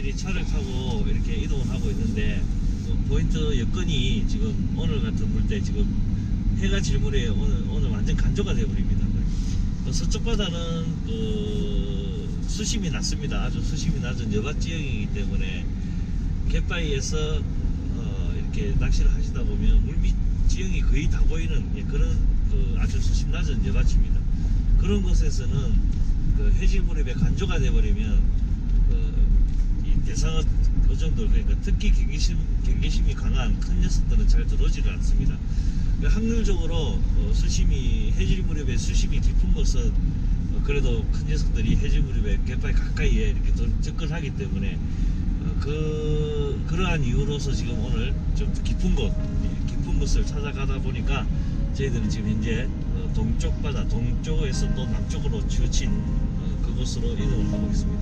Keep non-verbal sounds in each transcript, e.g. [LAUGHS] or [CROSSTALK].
저희들이 차를 타고 이렇게 이동을 하고 있는데 그 포인트 여건이 지금 오늘 같은 물때 지금 해가 질물에 오늘 오늘 완전 간조가 되어버립니다. 그 서쪽 바다는 그 수심이 낮습니다. 아주 수심이 낮은 여가 지역이기 때문에 갯바위에서 어, 이렇게 낚시를 하시다 보면 물밑 지형이 거의 다 보이는 예, 그런 그 아주 수심 낮은 여가치입니다. 그런 곳에서는 그 해질 무렵에 간조가 그이 대상어 그 정도 그러니까 특히 경계심 경계심이 강한 큰 녀석들은 잘 들어오지를 않습니다. 그 확률적으로 어, 수심이 해질 무렵에 수심이 깊은 곳은 어, 그래도 큰 녀석들이 해질 무렵에 갯바위 가까이에 이렇게 더 접근하기 때문에 어, 그 그러한 이유로서 지금 오늘 좀 깊은 곳 예, 깊은 곳을 찾아가다 보니까 저희들은 지금 현재 어, 동쪽 바다 동쪽에서 또 남쪽으로 치우친 어, 그곳으로 이동을 하고 있습니다.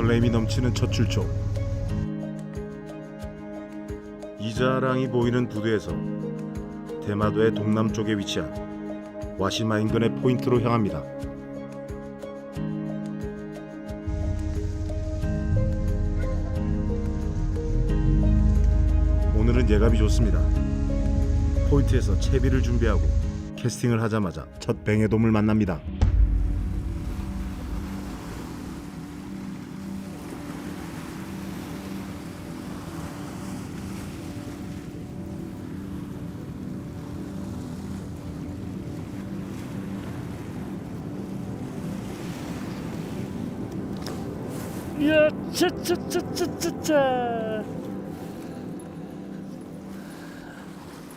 설렘이 넘치는 첫 출조. 이자랑이 보이는 부두에서 대마도의 동남쪽에 위치한 와시마 인근의 포인트로 향합니다. 오늘은 예감이 좋습니다. 포인트에서 채비를 준비하고 캐스팅을 하자마자 첫 뱅에돔을 만납니다. 이야, 차차차차차차.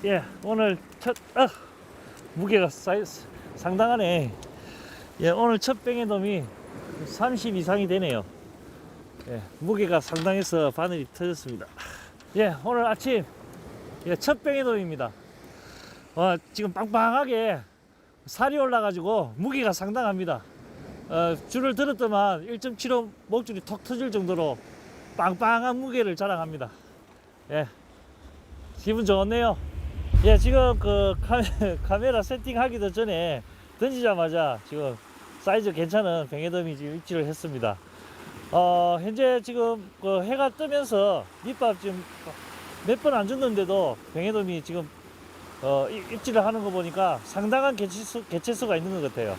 예, 오늘 첫 아, 무게가 사이즈 상당하네. 예, 오늘 첫 뱅에돔이 30 이상이 되네요. 예, 무게가 상당해서 바늘이 터졌습니다. 예, 오늘 아침 예, 첫 뱅에돔입니다. 와, 지금 빵빵하게 살이 올라가지고 무게가 상당합니다. 어, 줄을 들었더만 1.75 목줄이 톡 터질 정도로 빵빵한 무게를 자랑합니다. 예, 기분 좋네요. 예, 지금 그 카메, [LAUGHS] 카메라 세팅하기도 전에 던지자마자 지금 사이즈 괜찮은 지금 입질을 했습니다. 어, 현재 지금 그 해가 뜨면서 밑밥 지금 몇 번 안 줬는데도 뱅에돔이 지금 어, 입- 입질을 하는 거 보니까 상당한 개체수, 개체수가 있는 것 같아요.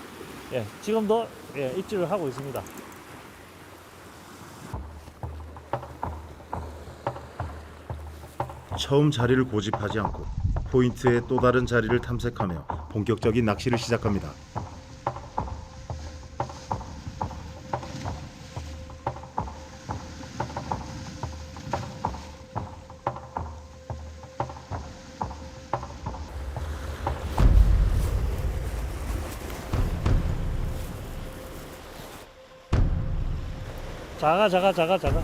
예, 지금도 예, 입질을 하고 있습니다. 처음 자리를 고집하지 않고 포인트의 또 다른 자리를 탐색하며 본격적인 낚시를 시작합니다. 작아, 작아, 작아, 작아.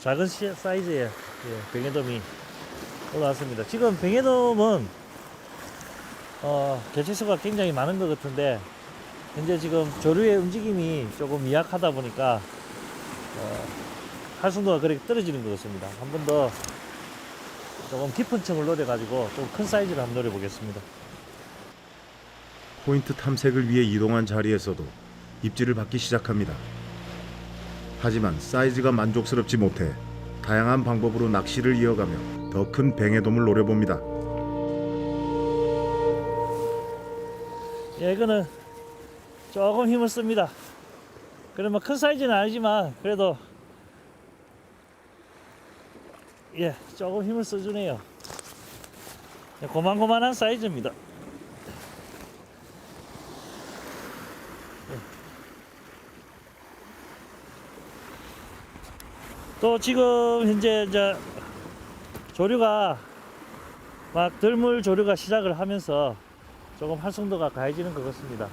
작은 시- 사이즈의 예, 뱅에돔이 올라왔습니다. 지금 뱅에돔은 어, 개체수가 굉장히 많은 것 같은데 현재 지금 조류의 움직임이 조금 미약하다 보니까 어, 활성도가 그렇게 떨어지는 것 같습니다. 한 번 더 조금 깊은 층을 노려가지고 좀 큰 사이즈를 한번 노려보겠습니다. 포인트 탐색을 위해 이동한 자리에서도 입질을 받기 시작합니다. 하지만 사이즈가 만족스럽지 못해 다양한 방법으로 낚시를 이어가며 더 큰 뱅에돔을 노려봅니다. 예, 이거는 조금 힘을 씁니다. 그러면 큰 사이즈는 아니지만 그래도 예, 조금 힘을 써주네요. 예, 고만고만한 사이즈입니다. 예. 또 지금 현재 이제 조류가 막 들물 조류가 시작을 하면서 조금 활성도가 가해지는 것 같습니다.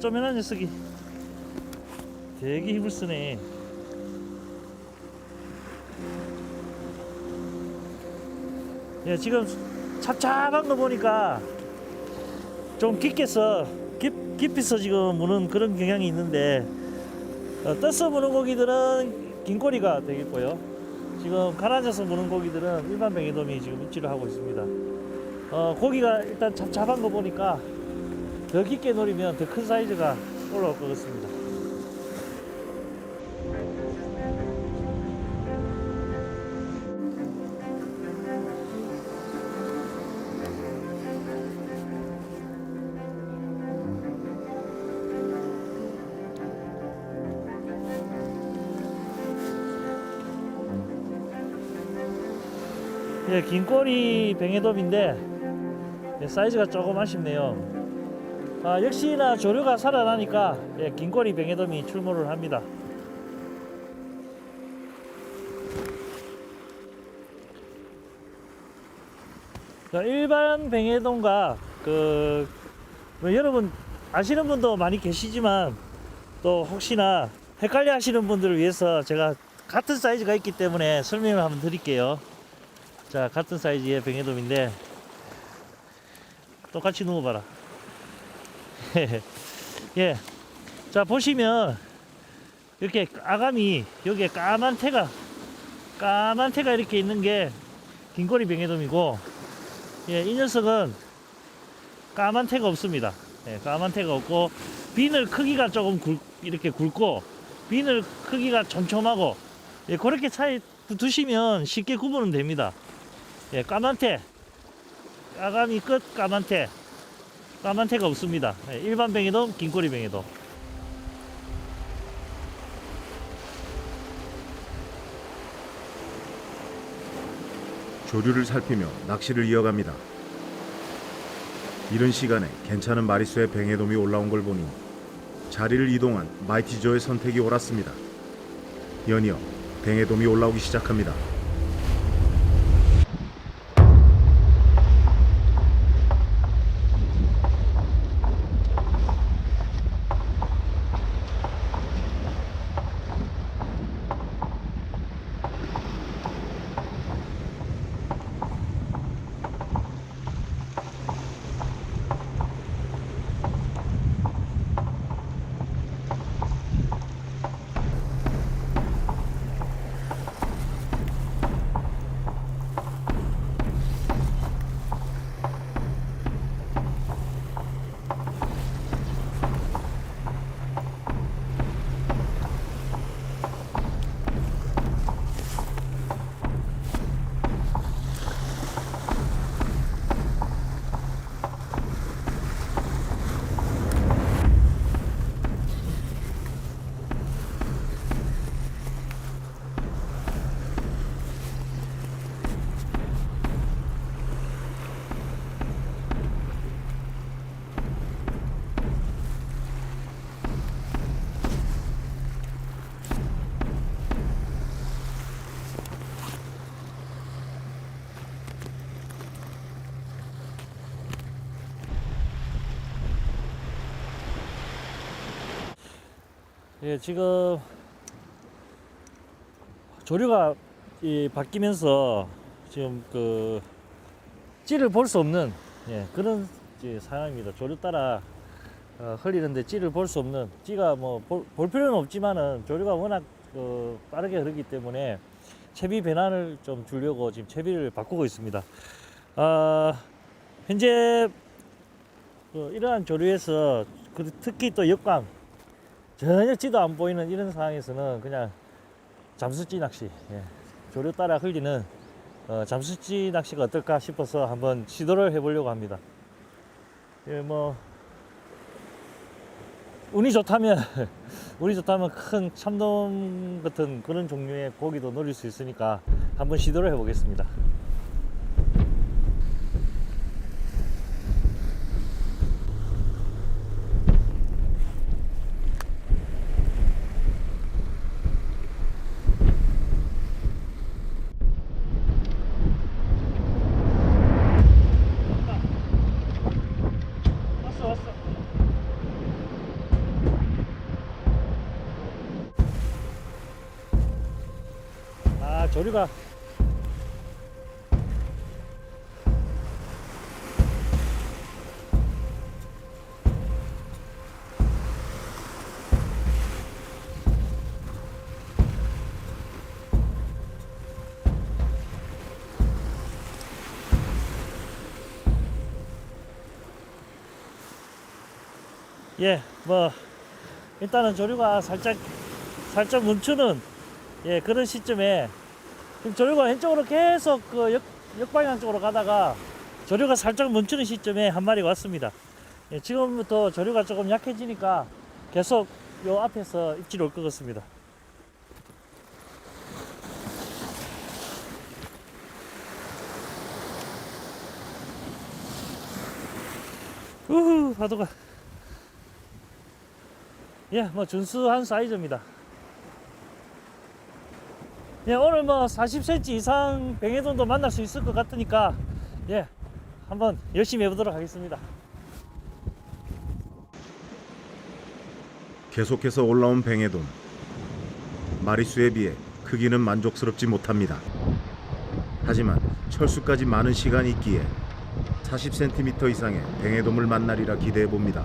쪼면한 녀석이. 되게 힘을 쓰네. 예 지금 찹찹한 거 보니까 좀 깊게 써 깊, 깊이 써 지금 무는 그런 경향이 있는데 어, 떠서 무는 고기들은 긴 꼬리가 되겠고요. 지금 가라앉아서 무는 고기들은 일반 뱅에돔이 지금 입질을 하고 있습니다. 어, 고기가 일단 찹찹한 거 보니까 더 깊게 노리면 더 큰 사이즈가 올라올 것 같습니다. 예, 긴 꼬리 뱅에돔인데 예, 사이즈가 조금 아쉽네요. 아, 역시나 조류가 살아나니까 예, 긴꼬리 뱅에돔이 출몰을 합니다. 자, 일반 뱅에돔과 그 뭐 여러분 아시는 분도 많이 계시지만 또 혹시나 헷갈려 하시는 분들을 위해서 제가 같은 사이즈가 있기 때문에 설명을 한번 드릴게요. 자, 같은 사이즈의 뱅에돔인데 똑같이 누워봐라. [LAUGHS] 예. 자, 보시면, 이렇게 아감이, 여기에 까만 태가, 까만 태가 이렇게 있는 게 긴꼬리 뱅에돔이고, 예, 이 녀석은 까만 태가 없습니다. 예, 까만 태가 없고, 비늘 크기가 조금 굵, 이렇게 굵고, 비늘 크기가 촘촘하고, 예, 그렇게 차이 두시면 쉽게 구분은 됩니다. 예, 까만 태, 아감이 끝 까만 태, 까만 태가 없습니다. 예, 일반 뱅에돔, 긴꼬리 뱅에돔. 조류를 살피며 낚시를 이어갑니다. 이른 시간에 괜찮은 마리수의 뱅에돔이 올라온 걸 보니 자리를 이동한 마이티조의 선택이 옳았습니다. 연이어 뱅에돔이 올라오기 시작합니다. 예, 지금 조류가 이 바뀌면서 지금 그 찌를 볼 수 없는 예, 그런 상황입니다. 조류 따라 어, 흘리는데 찌를 볼 수 없는 찌가 뭐 볼 필요는 없지만은 조류가 워낙 그 빠르게 흐르기 때문에 채비 배난을 좀 주려고 지금 채비를 바꾸고 있습니다. 아, 현재 그 이러한 조류에서 그 특히 또 역광 전혀 찌도 안 보이는 이런 상황에서는 그냥 잠수찌 낚시 예. 조류 따라 흘리는 어, 잠수찌 낚시가 어떨까 싶어서 한번 시도를 해보려고 합니다. 예, 뭐 운이 좋다면 [LAUGHS] 운이 좋다면 큰 참돔 같은 그런 종류의 고기도 노릴 수 있으니까 한번 시도를 해보겠습니다. 예, 뭐 일단은 조류가 살짝 살짝 멈추는 예 그런 시점에 조류가 왼쪽으로 계속 그 역, 역방향 쪽으로 가다가 조류가 살짝 멈추는 시점에 한 마리가 왔습니다. 예, 지금부터 조류가 조금 약해지니까 계속 요 앞에서 입질 올 것 같습니다. 우후 파도가 예, 뭐 준수한 사이즈입니다. 예, 오늘 뭐 40cm 이상 뱅에돈도 만날 수 있을 것 같으니까 예, 한번 열심히 해보도록 하겠습니다. 계속해서 올라온 뱅에돔. 마리수에 비해 크기는 만족스럽지 못합니다. 하지만 철수까지 많은 시간이 있기에 40cm 이상의 뱅에돔을 만나리라 기대해 봅니다.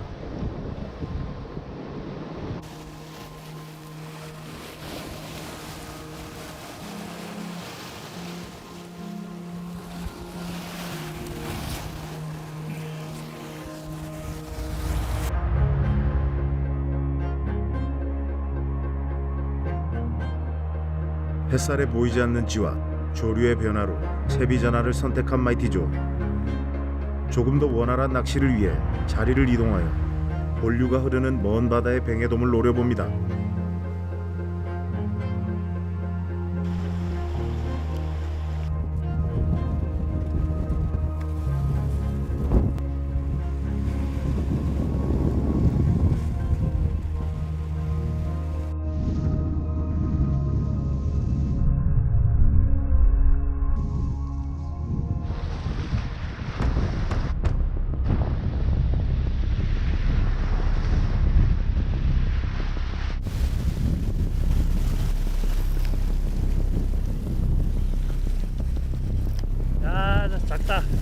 햇살에 보이지 않는 지와 조류의 변화로 채비 전화를 선택한 마이티조. 조금 더 원활한 낚시를 위해 자리를 이동하여 본류가 흐르는 먼 바다의 뱅에돔을 노려봅니다.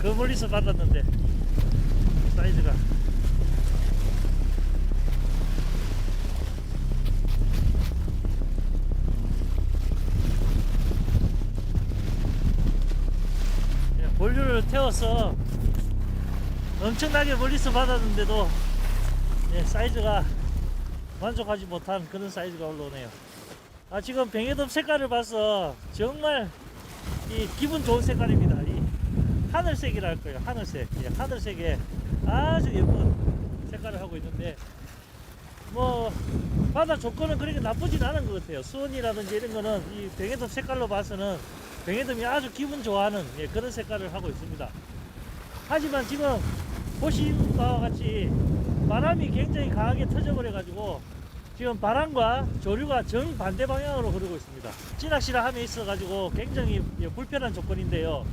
그 멀리서 받았는데 사이즈가. 예, 본류를 태워서 엄청나게 멀리서 받았는데도 예, 사이즈가 만족하지 못한 그런 사이즈가 올라오네요. 아 지금 뱅에돔 색깔을 봐서 정말 이 기분 좋은 색깔입니다. 할 거예요. 하늘색. 예, 하늘색에 아주 예쁜 색깔을 하고 있는데 뭐 바다 조건은 그렇게 나쁘진 않은 것 같아요. 수온이라든지 이런 거는 이 뱅에돔 색깔로 봐서는 뱅에돔이 아주 기분 좋아하는 예, 그런 색깔을 하고 있습니다. 하지만 지금 보신 바와 같이 바람이 굉장히 강하게 터져버려 가지고 지금 바람과 조류가 정반대 방향으로 흐르고 있습니다. 찌낚시를 함에 있어 가지고 굉장히 예, 불편한 조건인데요.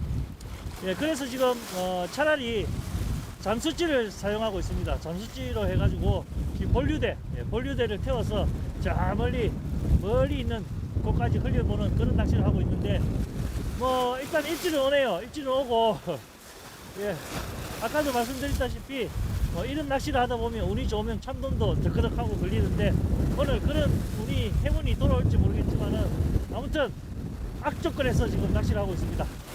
예, 그래서 지금 어, 차라리 잠수찌를 사용하고 있습니다. 잠수찌로 해가지고 이 본류대, 예, 본류대를 태워서 저 멀리 멀리 있는 곳까지 흘려보는 그런 낚시를 하고 있는데 뭐 일단 입질은 오네요. 입질은 오고 [LAUGHS] 예, 아까도 말씀드렸다시피 뭐 이런 낚시를 하다 보면 운이 좋으면 참돔도 덜커덕하고 걸리는데 오늘 그런 운이 행운이 돌아올지 모르겠지만은 아무튼 악조건에서 지금 낚시를 하고 있습니다.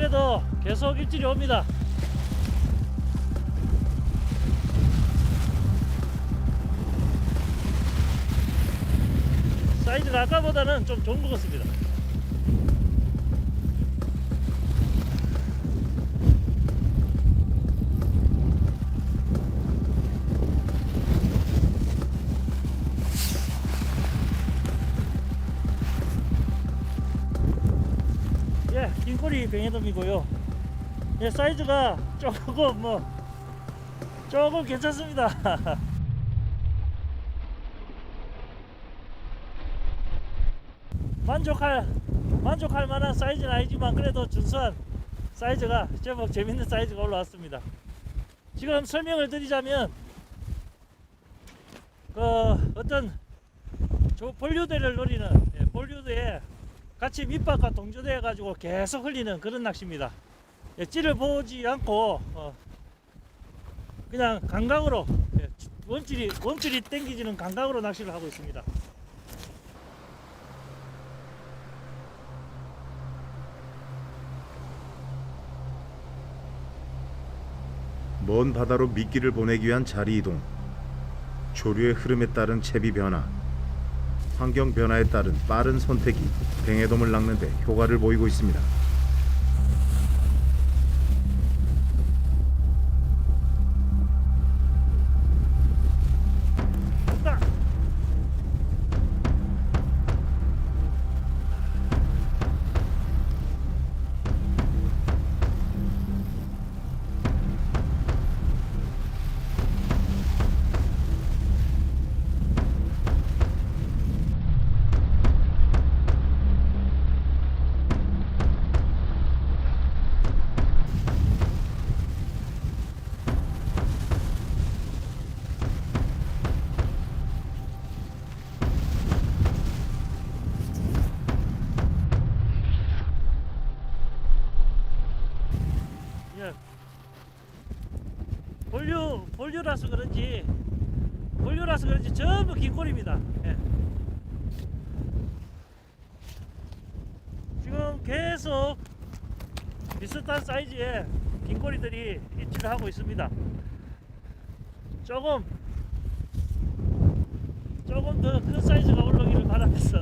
그래도 계속 입질이 옵니다. 사이즈가 아까보다는 좀 좋은 것 같습니다. 긴꼬리 뱅에돔이고요. 예, 사이즈가 조금 뭐 조금 괜찮습니다. [LAUGHS] 만족할 만족할 만한 사이즈는 아니지만 그래도 준수한 사이즈가 제법 재밌는 사이즈가 올라왔습니다. 지금 설명을 드리자면 그 어떤 조 볼류대를 노리는 예, 볼류대에 같이 밑밥과 동조되어 가지고 계속 흘리는 그런 낚시입니다. 예, 찌를 보지 않고 어, 그냥 강강으로 예, 원줄이 원줄이 땡기지는 강강으로 낚시를 하고 있습니다. 먼 바다로 미끼를 보내기 위한 자리 이동, 조류의 흐름에 따른 채비 변화, 환경 변화에 따른 빠른 선택이 뱅에돔을 낚는 데 효과를 보이고 있습니다. 볼류 볼류라서 그런지 볼류라서 그런지 전부 긴 꼬리입니다. 예. 지금 계속 비슷한 사이즈의 긴 꼬리들이 입질을 하고 있습니다. 조금 조금 더 큰 사이즈가 올라오기를 바랍니다.